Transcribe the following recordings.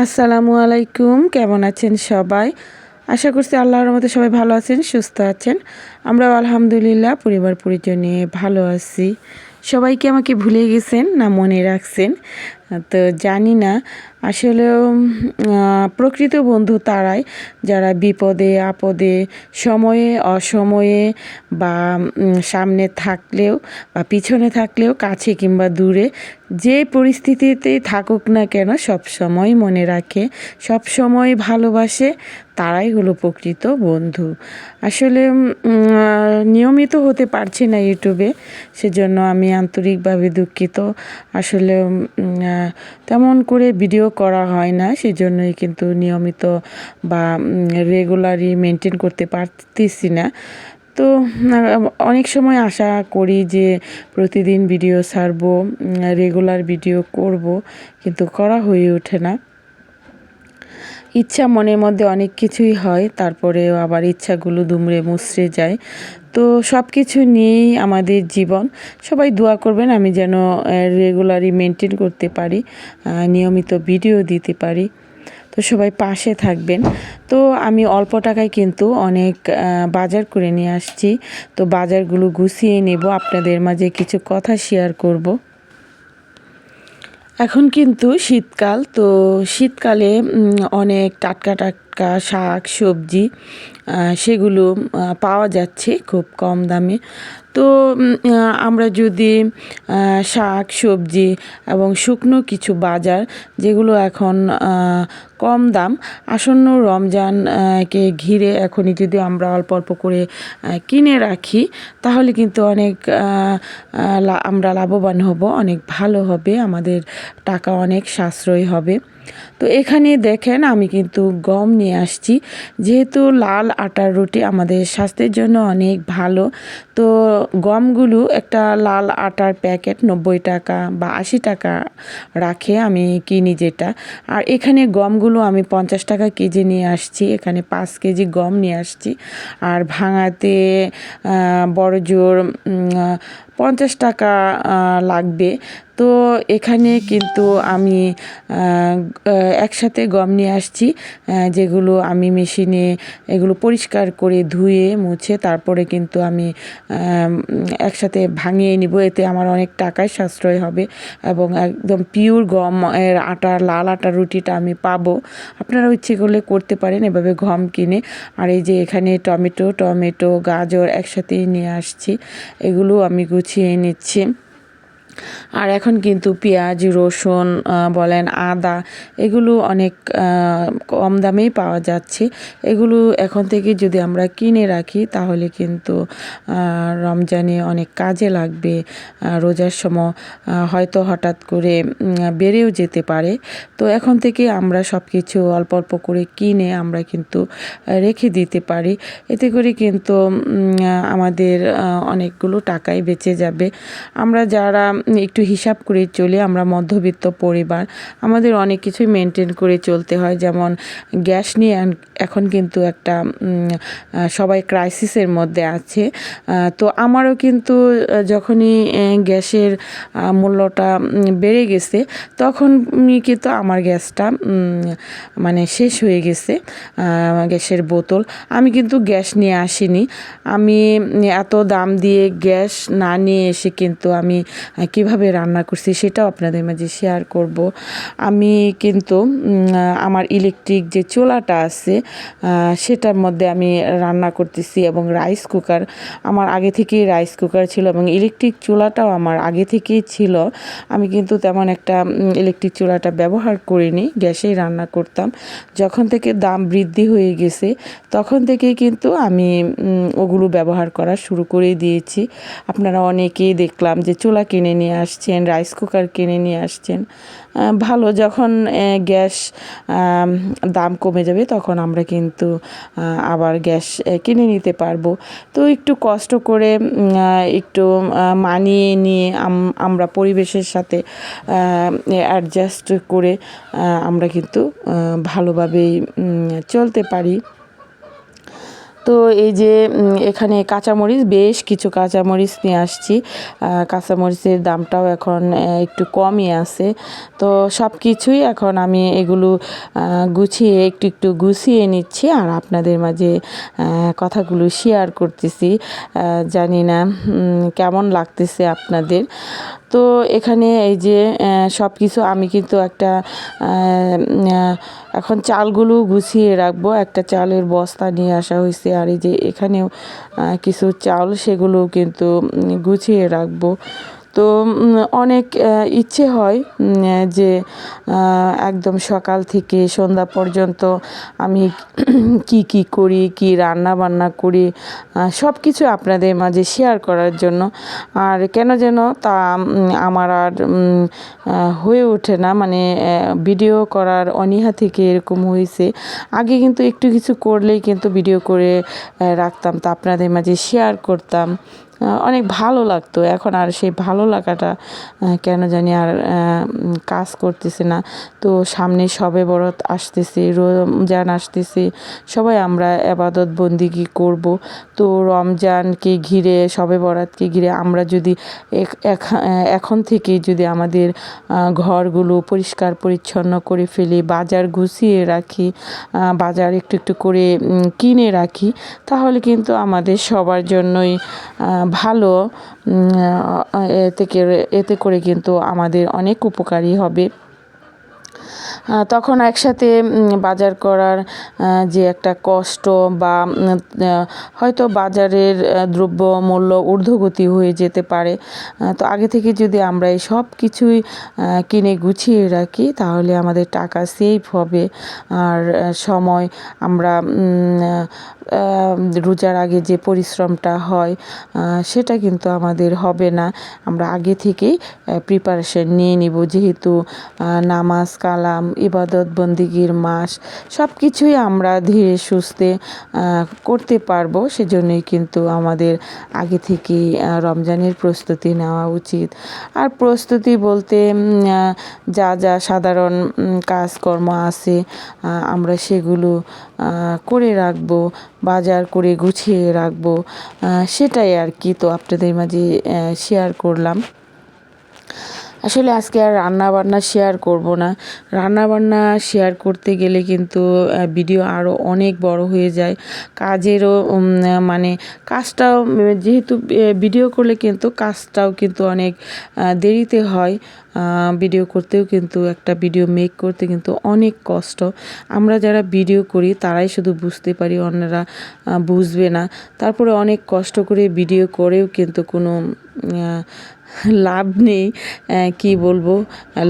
আসসালামু আলাইকুম, কেমন আছেন সবাই? আশা করছি আল্লাহর মতো সবাই ভালো আছেন, সুস্থ আছেন। আমরাও আলহামদুলিল্লাহ পরিবার পরিজন নিয়ে ভালো আছি। সবাইকে আমাকে ভুলে গেছেন না মনে রাখছেন? তো জানি না। আসলেও প্রকৃত বন্ধু তারাই। যারা বিপদে, আপদে, সময়ে, অসময়ে বা সামনে থাকলেও বা পিছনে থাকলেও, কাছে কিংবা দূরে যে পরিস্থিতিতেই থাকুক না কেন সব সময় মনে রাখে, সব সময় ভালোবাসে, তারাই হলো প্রকৃত বন্ধু। আসলে নিয়মিত হতে পারছি না ইউটিউবে, সেজন্য আমি আন্তরিকভাবে দুঃখিত। আসলে তেমন করে ভিডিও করা হয় না সেই জন্যই কিন্তু নিয়মিত বা রেগুলারই মেনটেন করতে পারতেছি না। তো অনেক সময় আশা করি যে প্রতিদিন ভিডিও ছাড়বো রেগুলার ভিডিও করব, কিন্তু করা হয়ে ওঠে না। ইচ্ছা মনের মধ্যে অনেক কিছুই হয়, তারপরেও আবার ইচ্ছাগুলো দুমড়ে মুচড়ে যায়। তো সব কিছু নিয়েই আমাদের জীবন। সবাই দোয়া করবেন আমি যেন রেগুলারই মেনটেন করতে পারি নিয়মিত ভিডিও দিতে পারি। তো সবাই পাশে থাকবেন। তো আমি অল্প টাকায় কিন্তু অনেক বাজার করে নিয়ে আসছি। তো বাজারগুলো গুছিয়ে নেব। আপনাদের মাঝে কিছু কথা শেয়ার করব। এখন কিন্তু শীতকাল, তো শীতকালে অনেক টাটকা টাটকা শাক, সবজি সেগুলো পাওয়া যাচ্ছে খুব কম দামে। তো আমরা যদি শাক, সবজি এবং শুকনো কিছু বাজার, যেগুলো এখন কম দাম। আসন্ন রমজান কে ঘিরে এখনই যদি আমরা অল্প অল্প করে কিনে রাখি, তাহলে কিন্তু অনেক আমরা লাভবান হব, অনেক ভালো হবে, আমাদের টাকা অনেক সাশ্রয় হবে। তো এখানে দেখেন আমি কিন্তু গম নিয়ে আসছি। যেহেতু লাল আটার রুটি আমাদের স্বাস্থ্যের জন্য অনেক ভালো, তো গমগুলো একটা লাল আটার প্যাকেট নব্বই টাকা বা আশি টাকা রাখে আমি কিনি যেটা। আর এখানে গমগুলো আমি পঞ্চাশ টাকা কেজি নিয়ে আসছি। এখানে পাঁচ কেজি গম নিয়ে আসছি। আর ভাঙাতে বড় জোর পঞ্চাশ টাকা লাগবে। তো এখানে কিন্তু আমি একসাথে গম নিয়ে আসছি যেগুলো আমি মেশিনে এগুলো পরিষ্কার করে ধুয়ে, মুছে, তারপরে কিন্তু আমি একসাথে ভাঙিয়ে নিব। এতে আমার অনেক টাকায় সাশ্রয় হবে এবং একদম পিওর গম, এর আটার লাল আটার রুটিটা আমি পাবো। আপনারা ইচ্ছে করলে করতে পারেন এভাবে গম কিনে। আর এই যে এখানে টমেটো টমেটো, গাজর একসাথেই নিয়ে আসছি। এগুলো আমি গুছিয়ে নিচ্ছি। আর এখন কিন্তু পেঁয়াজ, রসুন বলেন আদা, এগুলো অনেক কম দামেই পাওয়া যাচ্ছে। এগুলো এখন থেকে যদি আমরা কিনে রাখি, তাহলে কিন্তু রমজানে অনেক কাজে লাগবে। রোজার সময় হয়তো হঠাৎ করে বেড়েও যেতে পারে। তো এখন থেকে আমরা সব কিছু অল্প অল্প করে কিনে আমরা কিন্তু রেখে দিতে পারি। এতে করে কিন্তু আমাদের অনেকগুলো টাকাই বেঁচে যাবে। আমরা যারা একটু হিসাব করে চলে, আমরা মধ্যবিত্ত পরিবার, আমাদের অনেক কিছুই মেনটেন করে চলতে হয়। যেমন গ্যাস নিয়ে এখন কিন্তু একটা সবাই ক্রাইসিসের মধ্যে আছে। তো আমারও কিন্তু যখনই গ্যাসের মূল্যটা বেড়ে গেছে তখন কিন্তু আমার গ্যাসটা মানে শেষ হয়ে গেছে গ্যাসের বোতল। আমি কিন্তু গ্যাস নিয়ে আসিনি। আমি এত দাম দিয়ে গ্যাস না নিয়ে এসে কিন্তু আমি কীভাবে রান্না করছি সেটাও আপনাদের মাঝে শেয়ার করব। আমি কিন্তু আমার ইলেকট্রিক যে চোলাটা আছে সেটার মধ্যে আমি রান্না করতেছি এবং রাইস কুকার আমার আগে থেকেই রাইস কুকার ছিল এবং ইলেকট্রিক চুলাটাও আমার আগে থেকেই ছিল। আমি কিন্তু তেমন একটা ইলেকট্রিক চুলাটা ব্যবহার করিনি, গ্যাসেই রান্না করতাম। যখন থেকে দাম বৃদ্ধি হয়ে গেছে, তখন থেকেই কিন্তু আমি ওগুলো ব্যবহার করা শুরু করে দিয়েছি। আপনারা অনেকেই দেখলাম যে চুলা কিনে নিয়ে আসছেন রাইস কুকার কিনে নিয়ে আসছেন। ভালো, যখন গ্যাস দাম কমে যাবে তখন আমরা কিন্তু আবার গ্যাস কিনে নিতে পারব। তো একটু কষ্ট করে একটু মানিয়ে নিয়ে আম- আমরা পরিবেশের সাথে অ্যাডজাস্ট করে আমরা কিন্তু ভালোভাবেই চলতে পারি। তো এই যে এখানে কাঁচামরিচ, বেশ কিছু কাঁচামরিচ নিয়ে আসছি। কাঁচামরিচের দামটাও এখন একটু কমই আছে। তো সব কিছুই এখন আমি এগুলো গুছিয়ে, একটু একটু গুছিয়ে নিচ্ছি আর আপনাদের মাঝে কথাগুলো শেয়ার করতেছি। জানি না কেমন লাগতেছে আপনাদের। তো এখানে এই যে সব কিছু আমি কিন্তু একটা এখন চালগুলো গুছিয়ে রাখব। একটা চালের বস্তা নিয়ে আসা হয়েছে আর এই যে এখানেও কিছু চাল সেগুলো কিন্তু গুছিয়ে রাখব। তো অনেক ইচ্ছে হয় যে একদম সকাল থেকে সন্ধ্যা পর্যন্ত আমি কি কি করি, কি রান্না বান্না করি সব কিছু আপনাদের মাঝে শেয়ার করার জন্য। আর কেন যেন তা আমার আর হয়ে ওঠে না মানে ভিডিও করার অনীহা থেকে এরকম হয়েছে। আগে কিন্তু একটু কিছু করলেই কিন্তু ভিডিও করে রাখতাম, তা আপনাদের মাঝে শেয়ার করতাম। অনেক ভালো লাগতো। এখন আর সেই ভালো লাগাটা কেন জানি আর কাজ করতেছে না। তো সামনে সবে বরত আসতেছে, রমজান আসতেছে, সবাই আমরা আবাদত বন্দিগি করব? তো রমজানকে ঘিরে, সবে বরাতকে ঘিরে আমরা যদি এখন থেকেই যদি আমাদের ঘরগুলো পরিষ্কার পরিচ্ছন্ন করে ফেলি, বাজার গুছিয়ে রাখি বাজার একটু একটু করে কিনে রাখি, তাহলে কিন্তু আমাদের সবার জন্যই ভালো এতে এতে করে কিন্তু আমাদের অনেক উপকারী হবে। তখন একসাথে বাজার করার যে একটা কষ্ট বা হয়তো বাজারের দ্রব্য মূল্য ঊর্ধ্বগতি হয়ে যেতে পারে। তো আগে থেকে যদি আমরা এই সব কিছুই কিনে গুছিয়ে রাখি, তাহলে আমাদের টাকা সেভ হবে। আর সময় আমরা রোজার আগে যে পরিশ্রমটা হয় সেটা কিন্তু আমাদের হবে না। আমরা আগে থেকেই প্রিপারেশন নিয়ে নিব। যেহেতু নামাজ, কালাম, ইবাদত, বন্দিগির মাস সব কিছুই আমরা ধীরে সুস্থে করতে পারব। সেজন্যই কিন্তু আমাদের আগে থেকেই রমজানের প্রস্তুতি নেওয়া উচিত। আর প্রস্তুতি বলতে যা যা সাধারণ কাজকর্ম আছে আমরা সেগুলো করে রাখব। বাজার করে গুছিয়ে রাখব সেটাই আর কি তো আপনাদের মাঝে শেয়ার করলাম। আসলে আজকে আর রান্না বান্না শেয়ার করব না। রান্না বান্না শেয়ার করতে গেলে কিন্তু ভিডিও আরও অনেক বড় হয়ে যায়। কাজেরও মানে কাজটাও, যেহেতু ভিডিও করলে কিন্তু কাজটাও কিন্তু অনেক দেরিতে হয়। ভিডিও করতেও কিন্তু, একটা ভিডিও মেক করতে কিন্তু অনেক কষ্ট। আমরা যারা ভিডিও করি, তারাই শুধু বুঝতে পারি, অন্যরা বুঝবে না। তারপরে অনেক কষ্ট করে ভিডিও করেও কিন্তু কোনো লাভ নেই। কি বলব?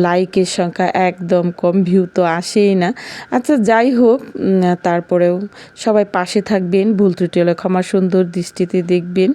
লাইকের সংখ্যা একদম কম ভিউ তো আসেই না। আচ্ছা যাই হোক তারপরেও সবাই পাশে থাকবেন। ভুল ত্রুটি হলে ক্ষমা সুন্দর দৃষ্টিতে দেখবেন।